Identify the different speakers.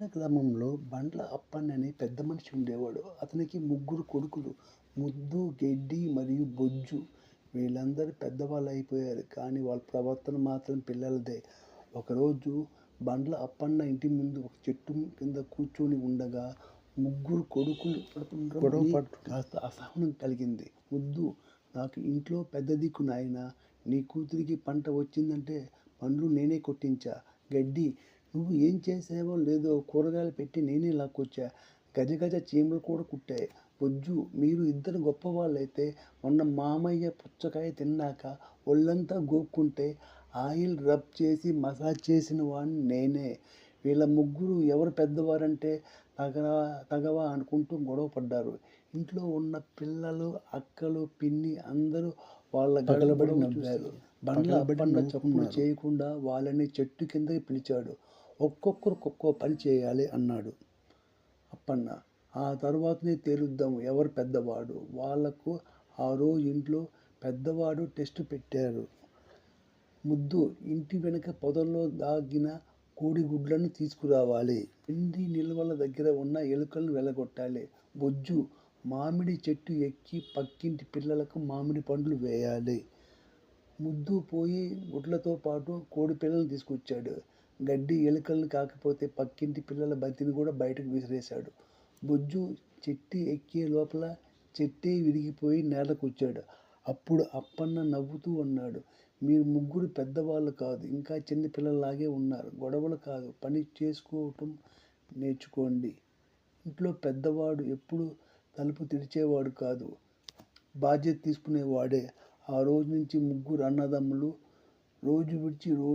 Speaker 1: గ్రామంలో బండ్ల అప్పన్న అనే పెద్ద మనిషి ఉండేవాడు. అతనికి ముగ్గురు కొడుకులు. ముద్దు, గెడ్డి మరియు బొజ్జు. వీళ్ళందరూ పెద్దవాళ్ళయిపోయారు. కానీ వాళ్ళ ప్రవర్తన మాత్రం పిల్లలదే. ఒకరోజు బండ్ల అప్పన్న ఇంటి ముందు ఒక చెట్టు కింద కూర్చుని ఉండగా ముగ్గురు కొడుకులు గొడవ కాస్త అసహనం కలిగింది. ముద్దు నాకు ఇంట్లో పెద్ద దిక్కు నాయనా! నీ కూతురికి పంట వచ్చిందంటే పండ్లు నేనే కొట్టించా. గెడ్డి నువ్వు ఏం చేశావో లేదో కూరగాయలు పెట్టి నేనే లాక్కొచ్చా. గజగజ చీమలు కూడా కుట్టాయి. బొజ్జు మీరు ఇద్దరు గొప్పవాళ్ళైతే మొన్న మామయ్య పుచ్చకాయ తిన్నాక ఒళ్ళంతా గోక్కుంటే ఆయిల్ రబ్ చేసి మసాజ్ చేసిన వాణ్ణి నేనే. వీళ్ళ ముగ్గురు ఎవరు పెద్దవారంటే తగవా అనుకుంటూ గొడవ పడ్డారు. ఇంట్లో ఉన్న పిల్లలు, అక్కలు, పిన్ని అందరూ వాళ్ళ గడబడి నవ్వారు. బండ్ల చేయకుండా వాళ్ళని చెట్టు కిందకి పిలిచాడు. ఒక్కొక్కరు ఒక్కో పని చేయాలి అన్నాడు అప్పన్న. ఆ తర్వాతనే తేలుద్దాము ఎవరు పెద్దవాడు. వాళ్ళకు ఆ రోజు ఇంట్లో పెద్దవాడు టెస్ట్ పెట్టారు. ముద్దు ఇంటి వెనుక పొదల్లో దాగిన కోడిగుడ్లను తీసుకురావాలి. పిండి నిల్వల దగ్గర ఉన్న ఎలుకలను వెలగొట్టాలి బొజ్జు మామిడి చెట్టు ఎక్కి పక్కింటి పిల్లలకు మామిడి పండ్లు వేయాలి. ముద్దు పోయి గుడ్లతో పాటు కోడిపిల్లల్ని తీసుకొచ్చాడు. గడ్డి ఎలుకలను కాకపోతే పక్కింటి పిల్లల బంతిని కూడా బయటకు విసిరేశాడు. బొజ్జు చెట్టి ఎక్కే లోపల చెట్టి విరిగిపోయి నేలకొచ్చాడు. అప్పుడు అప్పన్న నవ్వుతూ అన్నాడు. మీరు ముగ్గురు పెద్దవాళ్ళు కాదు. ఇంకా చిన్న పిల్లలాగే ఉన్నారు. గొడవలు కాదు పని చేసుకోవటం నేర్చుకోండి. ఇంట్లో పెద్దవాడు ఎప్పుడు తలుపు తెరిచేవాడు కాదు. బాధ్యత తీసుకునేవాడే. ఆ రోజు నుంచి ముగ్గురు అన్నదమ్ములు రోజు విడిచి రోజు